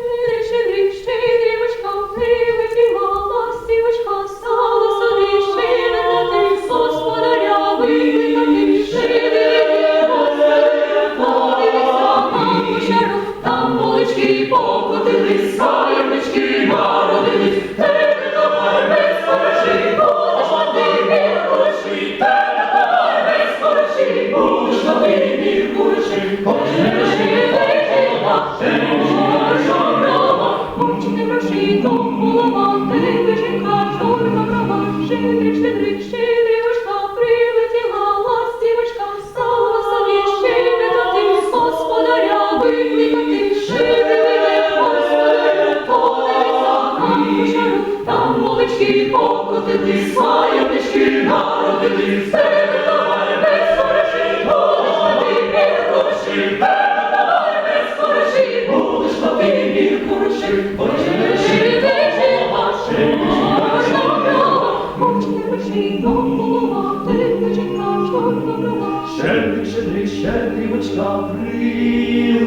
Mm-hmm. Щедрик, щедрик, щедрик.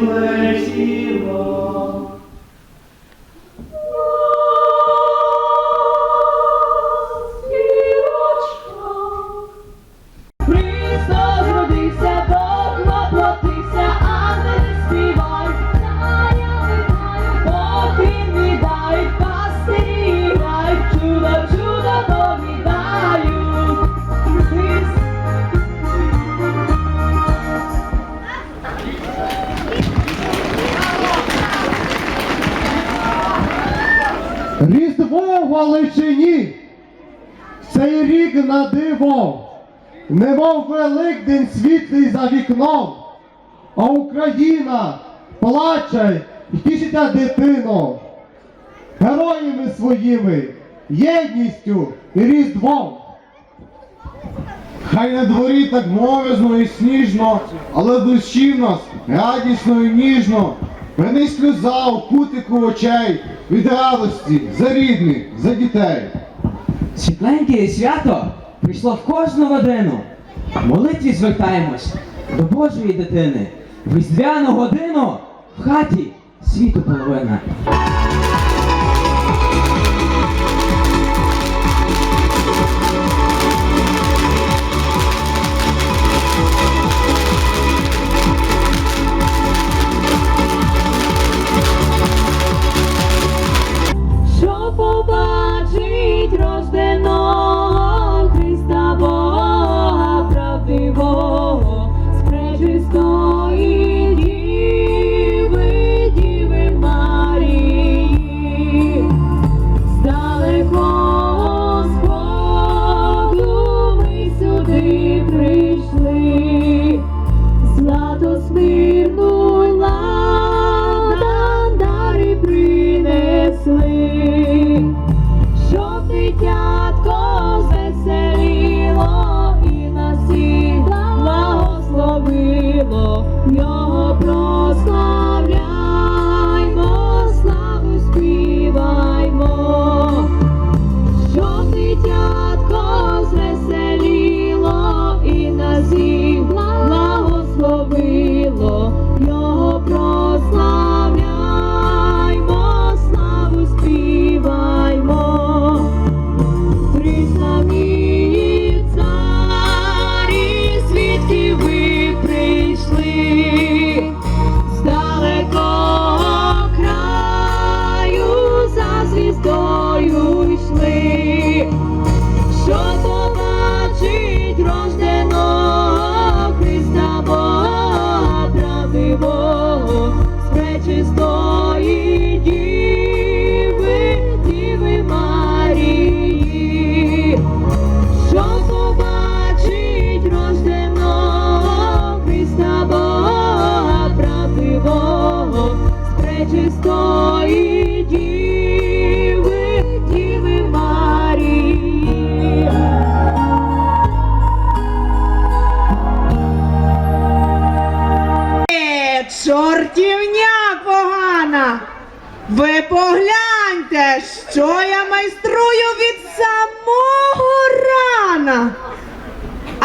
mercy, Lord. чи ні? Цей рік на диво, немов Великдень світлий за вікном, а Україна плаче і тішиться дитино, героями своїми, єдністю і різдвом. Хай на дворі так мовязно і сніжно, але душі в нас радісно і ніжно, Мене сльоза у кутику очей від радості за рідних, за дітей. Світленьке свято прийшло в кожну годину. Молитві звертаємось до Божої дитини. В різдвяну годину в хаті світу половина.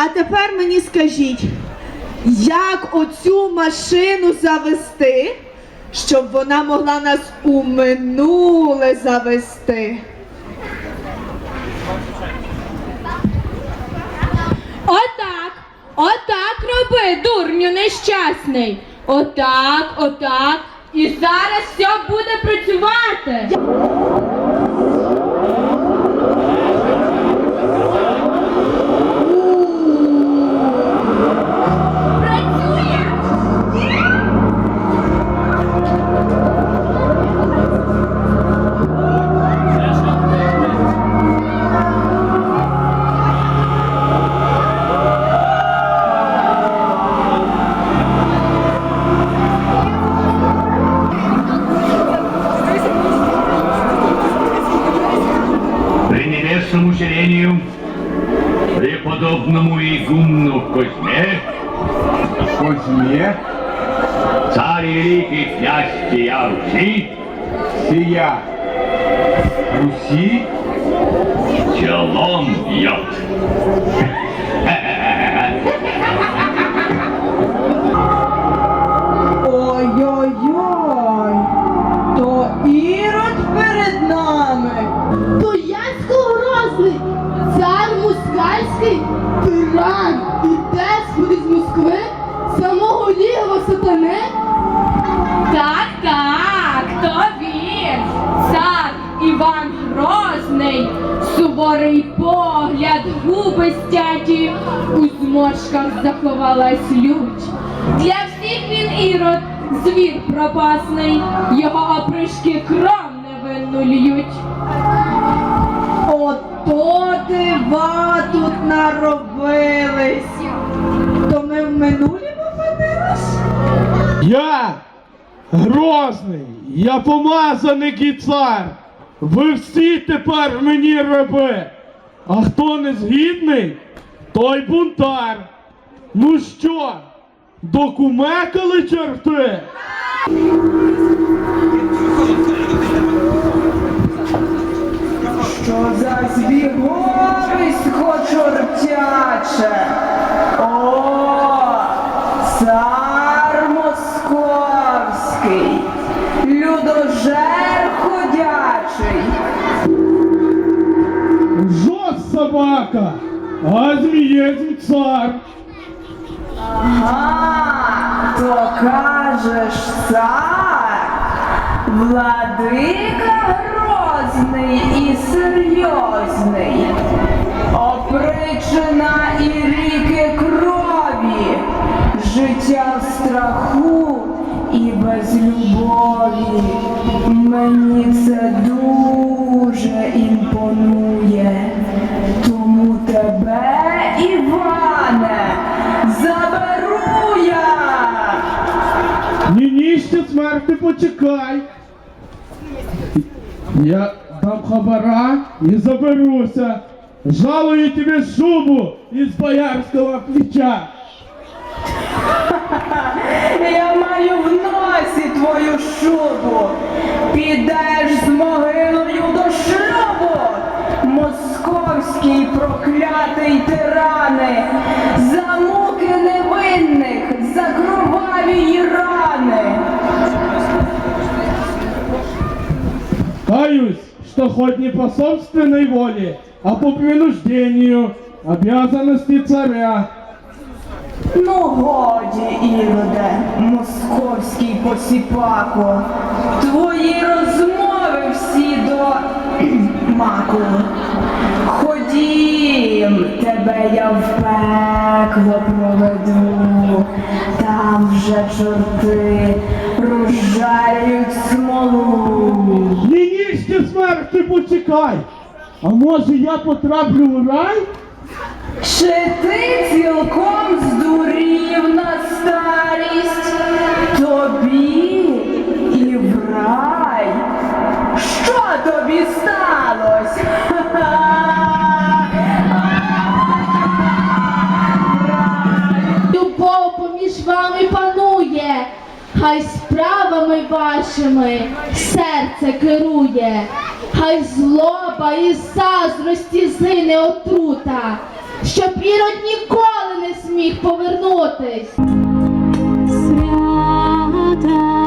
А тепер мені скажіть, як оцю машину завести, щоб вона могла нас у минуле завести? Отак, отак роби, дурню нещасний. Отак, отак. І зараз все буде працювати. A long yuck. У заховалась лють. Для всіх він ірод, звір пропасний, його опришки кров невинну льють. Ото дива тут наробились. То ми в минулі опинились? Я грозний, я помазаник і цар. Ви всі тепер мені раби. А хто не згідний, той бунтар. Ну що, докумекали черти? Що за збіговисько чортяче? О, цар московський, людожер ходячий. Жос собака, а змієць цар. Ага, то кажеш цар, владика грозний і серйозний, опричина і ріки крові, життя в страху і без любові. Мені це дуже імпонує, ще смерти почекай. Я дам хабара і заберуся. Жалую тебе шубу із боярського плеча. Я маю в носі твою шубу. Підеш з могилою до шлюбу. Московський проклятий тирани, за муки невинних, за кроваві рани. Каюсь, что хоть не по собственной воле, а по принуждению обязанности царя. Ну годі, Іроде, московський посіпако, твої розмови всі до маку. Ходім, тебе я в пекло проведу, там вже чорти розжарюють смолу. Ні, ще почекай. А може я потраплю в рай? Чи ти цілком здурів на старість? Тобі і в рай. Що тобі сталося? Вами панує, хай справами вашими серце керує, хай злоба і заздрості зине отрута, щоб ірод ніколи не зміг повернутись. Свята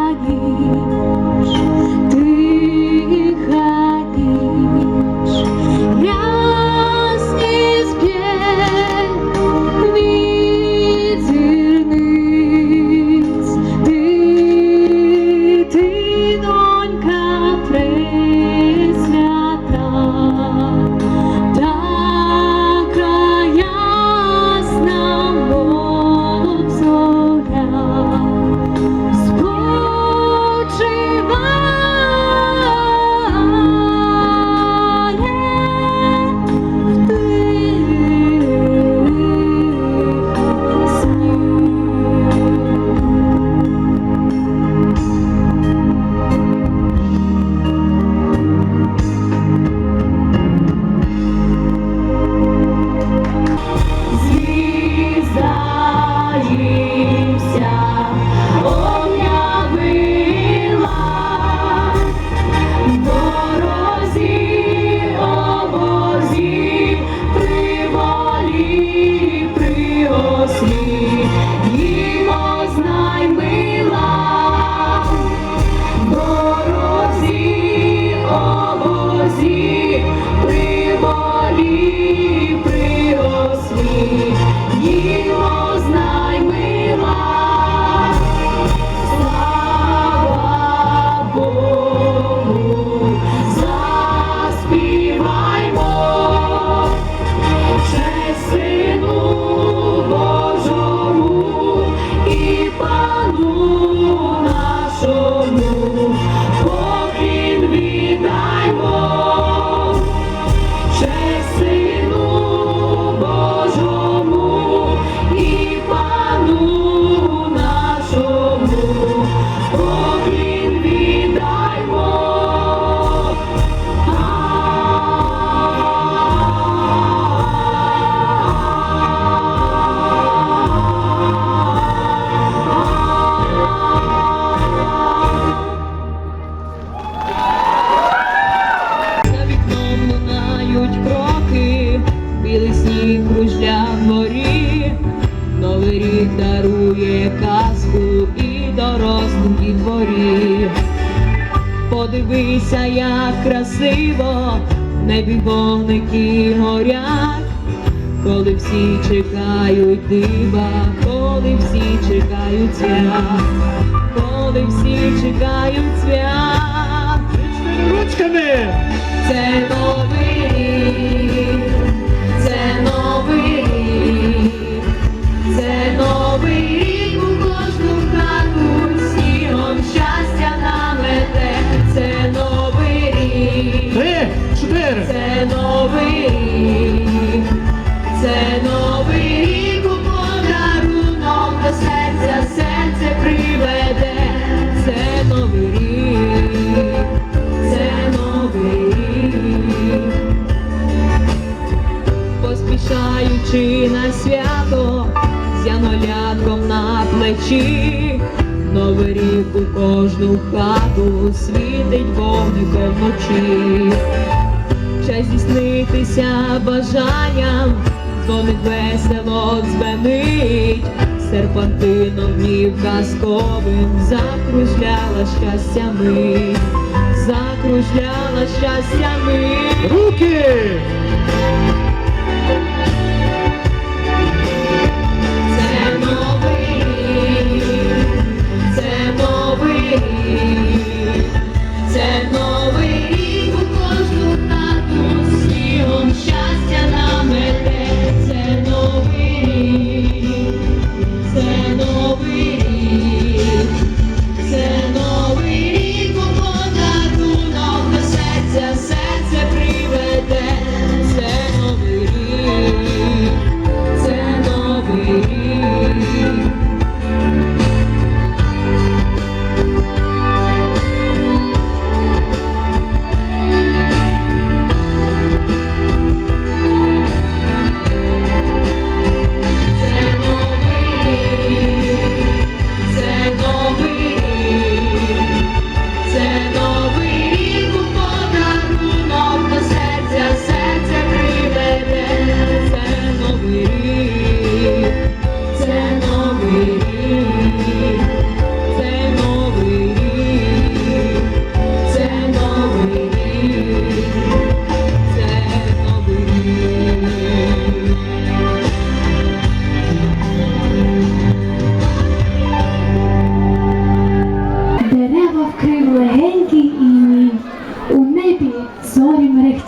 красиво в небі вогники горять, коли всі чекають дива, коли всі чекають свят, коли всі чекають свят. Ручками! З на плечі, новий рік у кожну хату світить вогником вночі. Час здійснитися бажанням, дзвоник весело дзвенить, серпантином днів казковим закружляла щастя мить, закружляла щастя мить. Руки! Це новий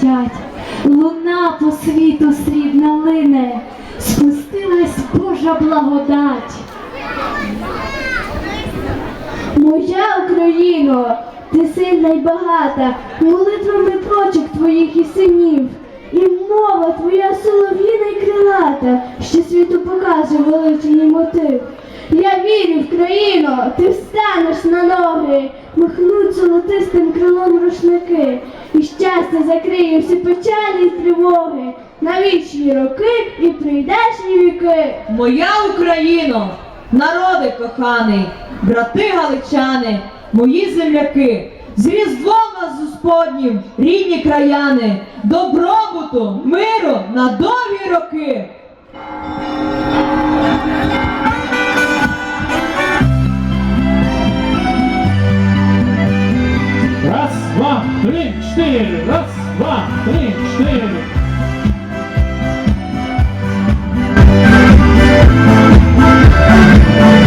мерехтять, луна по світу срібна лине, спустилась Божа благодать. Моя Україно, ти сильна й багата, молитвами прочок твоїх і синів, і мова твоя солов'їна й крилата, що світу покаже величний мотив. Я вірю в країну, ти встанеш на ноги, махнуть золотистим крилом рушники, і щастя закриє всі печалі тривоги, на вічні роки і прийдешні віки. Моя Україно, народи коханий, брати галичани, мої земляки, з Різдвом вас Господнім, рідні краяни, добробуту, миру на довгі роки. Раз, два, три, четыре. Раз, два, три, чотири. Раз,